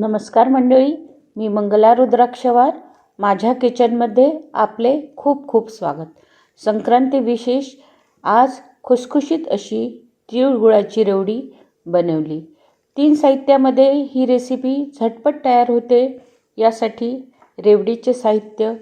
नमस्कार मंडळी मी मंगला रुद्राक्षवार. माझ्या किचनमध्ये आपले खूप खूप स्वागत. संक्रांती विशेष आज खुसखुशीत अशी तिळगुळाची रेवडी बनवली. तीन साहित्यामध्ये ही रेसिपी झटपट तयार होते. यासाठी रेवडीचे साहित्य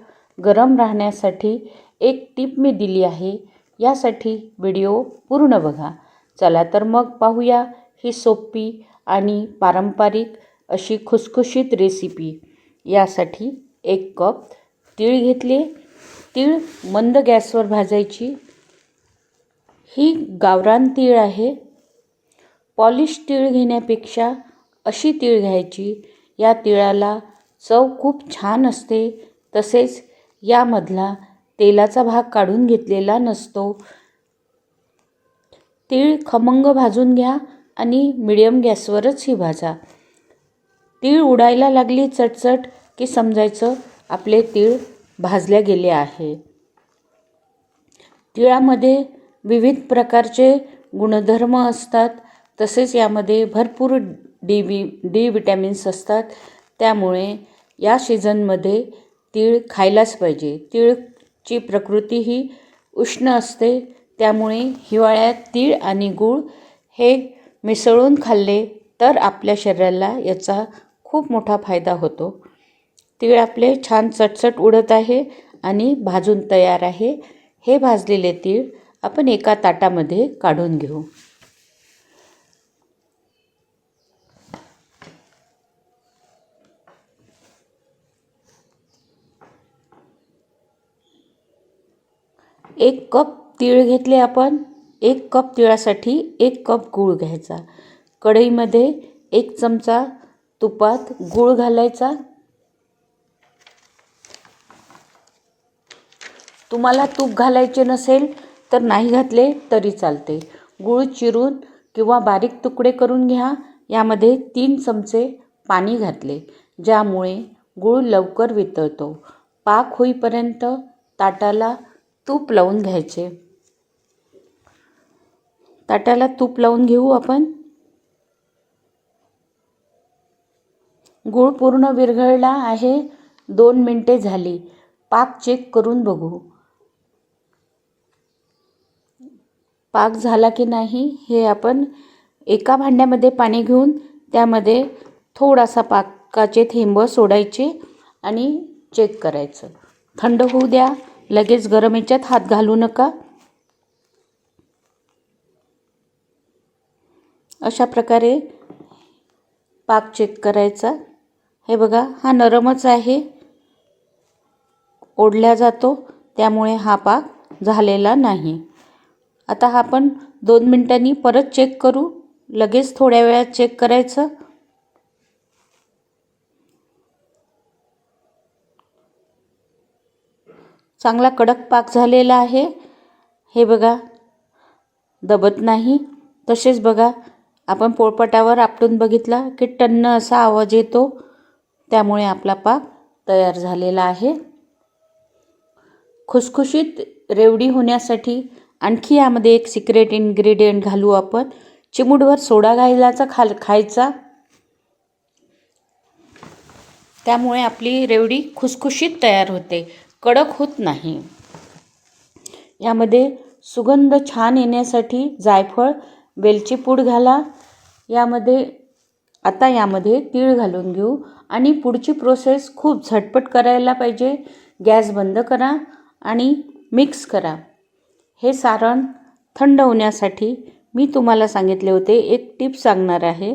गरम राहण्यासाठी एक टीप मी दिली आहे. यासाठी व्हिडिओ पूर्ण बघा. चला तर मग पाहूया ही सोपी आणि पारंपरिक अशी खुसखुशीत रेसिपी यासाठी एक कप तीळ घेतले. तीळ मंद गॅसवर भाजायची. ही गावरान तीळ आहे. पॉलिश तीळ घेण्यापेक्षा अशी तीळ घ्यायची. या तिळाला चव खूप छान असते. तसेच यामधला तेलाचा भाग काढून घेतलेला नसतो. तीळ खमंग भाजून घ्या आणि मिडियम गॅसवरच ही भाजा. तीळ उडायला लागली चटचट की समजायचं आपले तीळ भाजल्या गेले आहे. तिळामध्ये विविध प्रकारचे गुणधर्म असतात तसेच यामध्ये भरपूर डी वि डी विटॅमिन्स असतात. त्यामुळे या सीझनमध्ये तीळ खायलाच पाहिजे. तीळची प्रकृती ही उष्ण असते त्यामुळे हिवाळ्यात तीळ आणि गूळ हे मिसळून खाल्ले तर आपल्या शरीराला याचा खूप मोठा फायदा होतो. तीळ आपले छान चटचट उडत आहे आणि भाजून तयार आहे. हे भाजलेले तीळ आपण एका ताटामध्ये काढून घेऊ. एक कप तीळ घेतले आपण. एक कप तिळासाठी एक कप गूळ घ्यायचा. कढईमध्ये एक चमचा तुपात गूळ घालायचा. तुम्हाला तूप घालायचे नसेल तर नाही घातले तरी चालते. गूळ चिरून किंवा बारीक तुकडे करून घ्या. यामध्ये तीन चमचे पाणी घातले ज्यामुळे गूळ लवकर वितळतो. पाक होईपर्यंत ताटाला तूप लावून घ्यायचे. ताटाला तूप लावून घेऊ आपण? गूळ पूर्ण विरघळला आहे. दोन मिनटे झाली. पाक चेक करून बघू. पाक झाला की नाही हे आपण एका भांड्यामध्ये पाणी घेऊन त्यामध्ये थोडासा पाकाचे थेंब सोडायचे आणि चेक करायचं. थंड होऊ द्या. लगेच गरम याच्यात हात घालू नका. अशा प्रकारे पाक चेक करायचा. हे बघा हा नरमच आहे. ओढल्या जातो त्यामुळे हा पाक झालेला नाही. आता हा आपण दोन मिनटांनी परत चेक करू. लगेच थोड्या वेळात चेक करायचं. चांगला कडक पाक झालेला आहे. हे बघा दबत नाही. तसेच बघा आपण पोळपटावर आपटून बघितला की टन्न असा आवाज येतो. त्यामुळे आपला पाक तयार झालेला आहे. खुसखुशीत रेवडी होण्यासाठी आणखी यामध्ये एक सिक्रेट इन्ग्रेडियंट घालू आपण. चिमूटभर सोडा घालायचा खाल खायचा. त्यामुळे आपली रेवडी खुसखुशीत तयार होते. कडक होत नाही. यामध्ये सुगंध छान येण्यासाठी जायफळ वेलची पूड घाला. यामध्ये आता यामध्ये तीळ घालून घेऊ आणि पुढची प्रोसेस खूप झटपट करायला पाहिजे. गॅस बंद करा आणि मिक्स करा. हे सारण थंड होण्यासाठी मी तुम्हाला सांगितले होते एक टिप सांगणार आहे.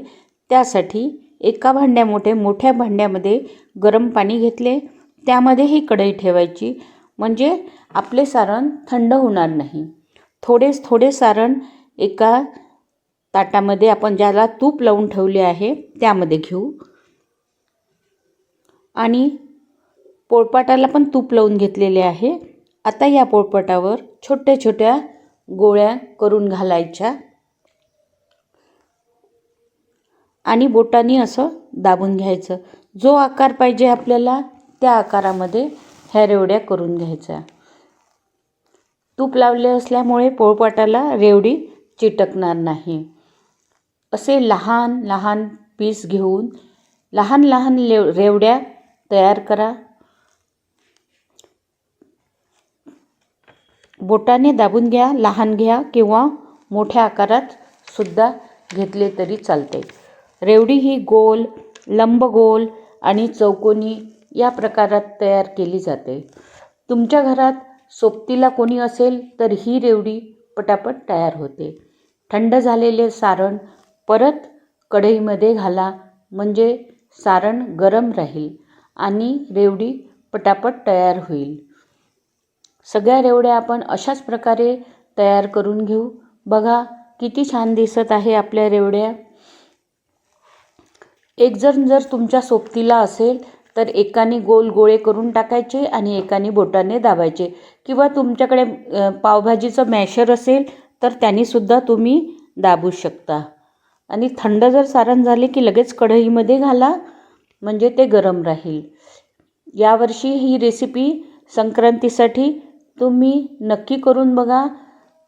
त्यासाठी एका भांड्या मोठे मोठ्या भांड्यामध्ये गरम पाणी घेतले. त्यामध्ये ही कढई ठेवायची. म्हणजे आपले सारण थंड होणार नाही. थोडेच थोडे सारण एका ताटामध्ये आपण ज्याला तूप लावून ठेवले आहे त्यामध्ये घेऊ. आणि पोळपाटाला पण तूप लावून घेतलेले आहे. आता या पोळपाटावर छोट्या छोट्या गोळ्या करून घालायच्या. आणि बोटानी असं दाबून घ्यायचं. जो आकार पाहिजे आपल्याला त्या आकारामध्ये ह्या रेवड्या करून घ्यायच्या. तूप लावले असल्यामुळे पोळपाटाला रेवडी चिटकणार नाही. असे लहान लहान पीस घेऊन लहान लहान लेव रेवड्या तयार करा. बोटाने दाबून घ्या लहान घ्या किंवा मोठ्या आकारात सुद्धा घेतले तरी चालते. रेवडी ही गोल लंबगोल आणि चौकोनी या प्रकारात तयार केली जाते. तुमच्या घरात सोबतीला कोणी असेल तर ही रेवडी पटापट तयार होते. थंड झालेले सारण परत कढईमध्ये घाला. म्हणजे सारण गरम राहील आणि रेवडी पटापट तयार होईल. सगळ्या रेवड्या आपण अशाच प्रकारे तयार करून घेऊ. बघा किती छान दिसत आहे आपल्या रेवड्या. एक जण जर तुमच्या सोबतीला असेल तर एकाने गोल गोळे करून टाकायचे आणि एकाने बोटाने दाबायचे. किंवा तुमच्याकडे पावभाजीचं मॅशर असेल तर त्यांनीसुद्धा तुम्ही दाबू शकता. आणि थंड जर सारण झाले की लगेच कढईमध्ये घाला म्हणजे ते गरम राहील. यावर्षी ही रेसिपी संक्रांतीसाठी तुम्ही नक्की करून बघा.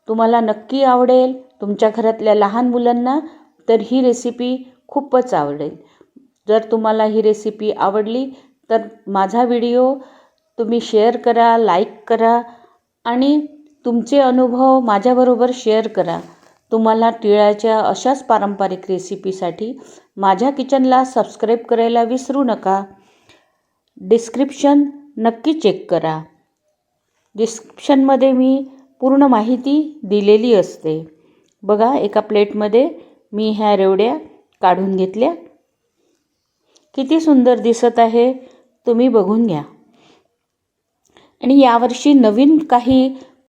तुम्हाला नक्की आवडेल. तुमच्या घरातल्या लहान मुलांना तर ही रेसिपी खूपच आवडेल. जर तुम्हाला ही रेसिपी आवडली तर माझा व्हिडिओ तुम्ही शेअर करा लाईक करा आणि तुमचे अनुभव माझ्याबरोबर शेअर करा. तुम्हाला तिळाच्या अशाच पारंपरिक रेसिपीसाठी माझ्या किचनला सबस्क्राईब करायला विसरू नका. डिस्क्रिप्शन नक्की चेक करा. डिस्क्रिप्शनमध्ये मी पूर्ण माहिती दिलेली असते. बघा एका प्लेटमध्ये मी ह्या रेवड्या काढून घेतल्या. किती सुंदर दिसत आहे तुम्ही बघून घ्या. आणि यावर्षी नवीन काही